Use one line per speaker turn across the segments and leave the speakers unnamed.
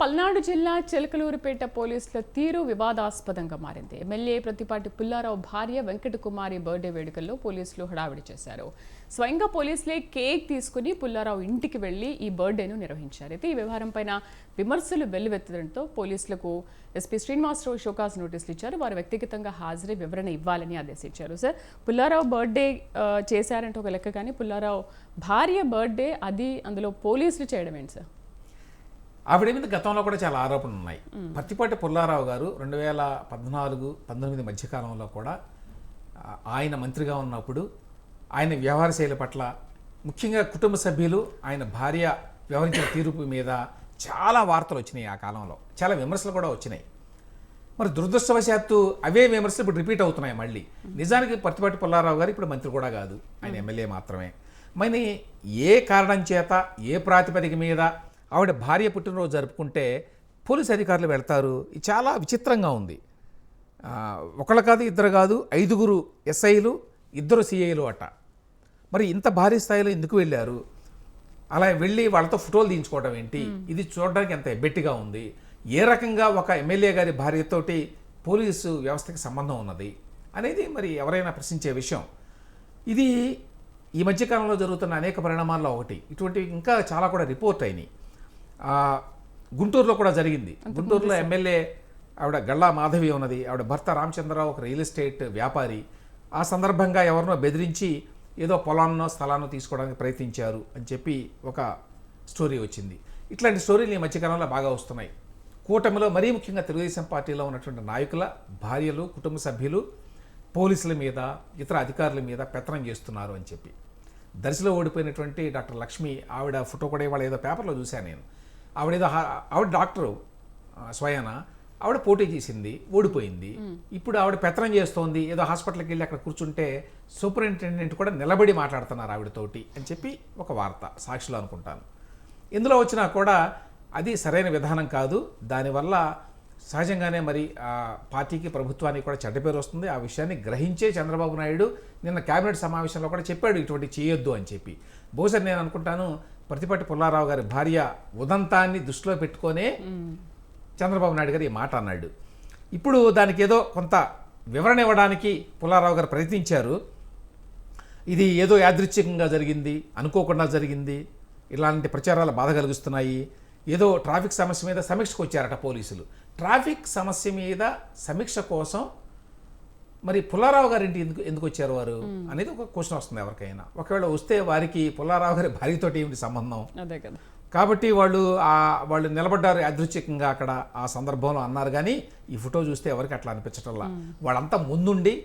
పల్నాడు జిల్లా చిలకలూరుపేట పోలీసుల తీరు వివాదాస్పదంగా మారింది. ఎమ్మెల్యే ప్రతిపాటి పుల్లారావు భార్య వెంకటకుమారి బర్త్డే వేడుకల్లో పోలీసులు హడావిడి చేశారు. స్వయంగా పోలీసులే కేక్ తీసుకుని పుల్లారావు ఇంటికి వెళ్ళి ఈ బర్త్డేను నిర్వహించారు. అయితే ఈ వ్యవహారంపైన విమర్శలు వెల్లువెత్తడంతో పోలీసులకు ఎస్పీ శ్రీనివాసరావు షోకాస్ నోటీసులు ఇచ్చారు. వారు వ్యక్తిగతంగా హాజరై వివరణ ఇవ్వాలని ఆదేశించారు. సార్ పుల్లారావు బర్త్డే చేశారంటే ఒక లెక్క కానీ పుల్లారావు భార్య బర్త్డే అది అందులో పోలీసులు చేయడం ఏంటి సార్?
ఆవిడ మీద గతంలో కూడా చాలా ఆరోపణలు ఉన్నాయి. పత్తిపాటి పుల్లారావు గారు రెండు వేల పద్నాలుగు పంతొమ్మిది మధ్యకాలంలో కూడా ఆయన మంత్రిగా ఉన్నప్పుడు ఆయన వ్యవహార శైలి పట్ల ముఖ్యంగా కుటుంబ సభ్యులు ఆయన భార్య వ్యవహరించిన తీర్పు మీద చాలా వార్తలు వచ్చినాయి ఆ కాలంలో. చాలా విమర్శలు కూడా వచ్చినాయి. మరి దురదృష్టవశాత్తు అవే విమర్శలు ఇప్పుడు రిపీట్ అవుతున్నాయి మళ్ళీ. నిజానికి పత్తిపాటి పుల్లారావు గారు ఇప్పుడు మంత్రి కూడా కాదు. ఆయన ఎమ్మెల్యే మాత్రమే. మరి ఏ కారణం చేత ఏ ప్రాతిపదిక మీద ఆవిడ భార్య పుట్టినరోజు జరుపుకుంటే పోలీస్ అధికారులు వెళ్తారు. ఇది చాలా విచిత్రంగా ఉంది. ఒకళ్ళు కాదు ఇద్దరు కాదు ఐదుగురు ఎస్ఐలు ఇద్దరు సిఐలు అట. మరి ఇంత భారీ స్థాయిలో ఎందుకు వెళ్ళారు? అలా వెళ్ళి వాళ్ళతో ఫోటోలు తీయించుకోవడం ఏంటి? ఇది చూడడానికి ఎంత ఎబ్బెట్టిగా ఉంది? ఏ రకంగా ఒక ఎమ్మెల్యే గారి భార్యతోటి పోలీసు వ్యవస్థకి సంబంధం ఉన్నది? అనేది మరి ఎవరైనా ప్రశ్నించే విషయం. ఇది ఈ మధ్యకాలంలో జరుగుతున్న అనేక పరిణామాల్లో ఒకటి. ఇటువంటి ఇంకా చాలా కూడా రిపోర్ట్ అయినాయి. గుంటూరులో కూడా జరిగింది. గుంటూరులో ఎమ్మెల్యే ఆవిడ గళ్ళా మాధవి ఉన్నది ఆవిడ భర్త రామచంద్రరావు ఒక రియల్ ఎస్టేట్ వ్యాపారి. ఆ సందర్భంగా ఎవరినో బెదిరించి ఏదో పొలాన్నో స్థలాన్నో తీసుకోవడానికి ప్రయత్నించారు అని చెప్పి ఒక స్టోరీ వచ్చింది. ఇట్లాంటి స్టోరీలు ఈ మధ్యకాలంలో బాగా వస్తున్నాయి. కూటమిలో మరీ ముఖ్యంగా తెలుగుదేశం పార్టీలో ఉన్నటువంటి నాయకుల భార్యలు కుటుంబ సభ్యులు పోలీసుల మీద ఇతర అధికారుల మీద పెత్తనం చేస్తున్నారు అని చెప్పి. దర్శలో ఓడిపోయినటువంటి డాక్టర్ లక్ష్మి ఆవిడ ఫోటో కూడా ఇవాళ ఏదో పేపర్లో చూశాను నేను. ఆవిడ ఏదో ఆవిడ డాక్టరు స్వయాన. ఆవిడ పోటీ చేసింది ఓడిపోయింది. ఇప్పుడు ఆవిడ పెత్తనం చేస్తోంది ఏదో హాస్పిటల్కి వెళ్ళి అక్కడ కూర్చుంటే సూపరింటెండెంట్ కూడా నిలబడి మాట్లాడుతున్నారు ఆవిడతోటి అని చెప్పి ఒక వార్త సాక్షిలో అనుకుంటాను. ఇందులో వచ్చినా కూడా అది సరైన విధానం కాదు. దానివల్ల సహజంగానే మరి ఆ పార్టీకి ప్రభుత్వానికి కూడా చెడ్డ పేరు వస్తుంది. ఆ విషయాన్ని గ్రహించే చంద్రబాబు నాయుడు నిన్న కేబినెట్ సమావేశంలో కూడా చెప్పాడు ఇటువంటి చేయొద్దు అని చెప్పి. బహుశా నేను అనుకుంటాను ప్రతిపట్టి పుల్లారావు గారి భార్య ఉదంతాన్ని దృష్టిలో పెట్టుకొనే చంద్రబాబు నాయుడు గారు ఈ మాట అన్నాడు. ఇప్పుడు దానికి ఏదో కొంత వివరణ ఇవ్వడానికి పుల్లారావు గారు ప్రయత్నించారు. ఇది ఏదో యాదృచ్ఛికంగా జరిగింది అనుకోకుండా జరిగింది ఇలాంటి ప్రచారాలు బాధ కలిగిస్తున్నాయి ఏదో ట్రాఫిక్ సమస్య మీద సమీక్షకు వచ్చారట పోలీసులు. ట్రాఫిక్ సమస్య మీద సమీక్ష కోసం మరి పుల్లారావు గారి ఇంటి ఎందుకు ఎందుకు వచ్చారు వారు? అనేది ఒక క్వశ్చన్ వస్తుంది ఎవరికైనా. ఒకవేళ వస్తే వారికి పుల్లారావు గారి భార్యతోటి ఏమిటి సంబంధం?
అదే కదా.
కాబట్టి వాళ్ళు ఆ వాళ్ళు నిలబడ్డారు యాదృచ్ఛికంగా అక్కడ ఆ సందర్భంలో అన్నారు. కానీ ఈ ఫోటో చూస్తే ఎవరికి అట్లా అనిపించటంలా? వాళ్ళంతా ముందుండి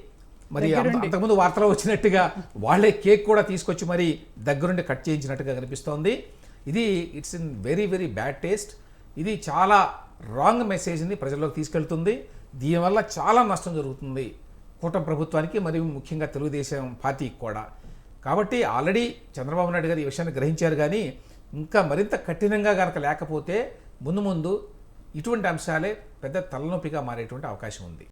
మరి అంత- అంతకుముందు వార్తలో వచ్చినట్టుగా వాళ్ళే కేక్ కూడా తీసుకొచ్చి మరి దగ్గరుండి కట్ చేయించినట్టుగా కనిపిస్తోంది. ఇది it's in very very bad taste ఇది చాలా రాంగ్ మెసేజ్ని ప్రజల్లోకి తీసుకెళ్తుంది. దీనివల్ల చాలా నష్టం జరుగుతుంది. కూటమి ప్రభుత్వానికి మరియు ముఖ్యంగా తెలుగుదేశం పార్టీకి కూడా. కాబట్టి ఆల్రెడీ చంద్రబాబు నాయుడు గారు ఈ విషయాన్ని గ్రహించారు కానీ ఇంకా మరింత కఠినంగా కనుక లేకపోతే ముందు ముందు ఇటువంటి అంశాలే పెద్ద తలనొప్పిగా మారేటువంటి అవకాశం ఉంది.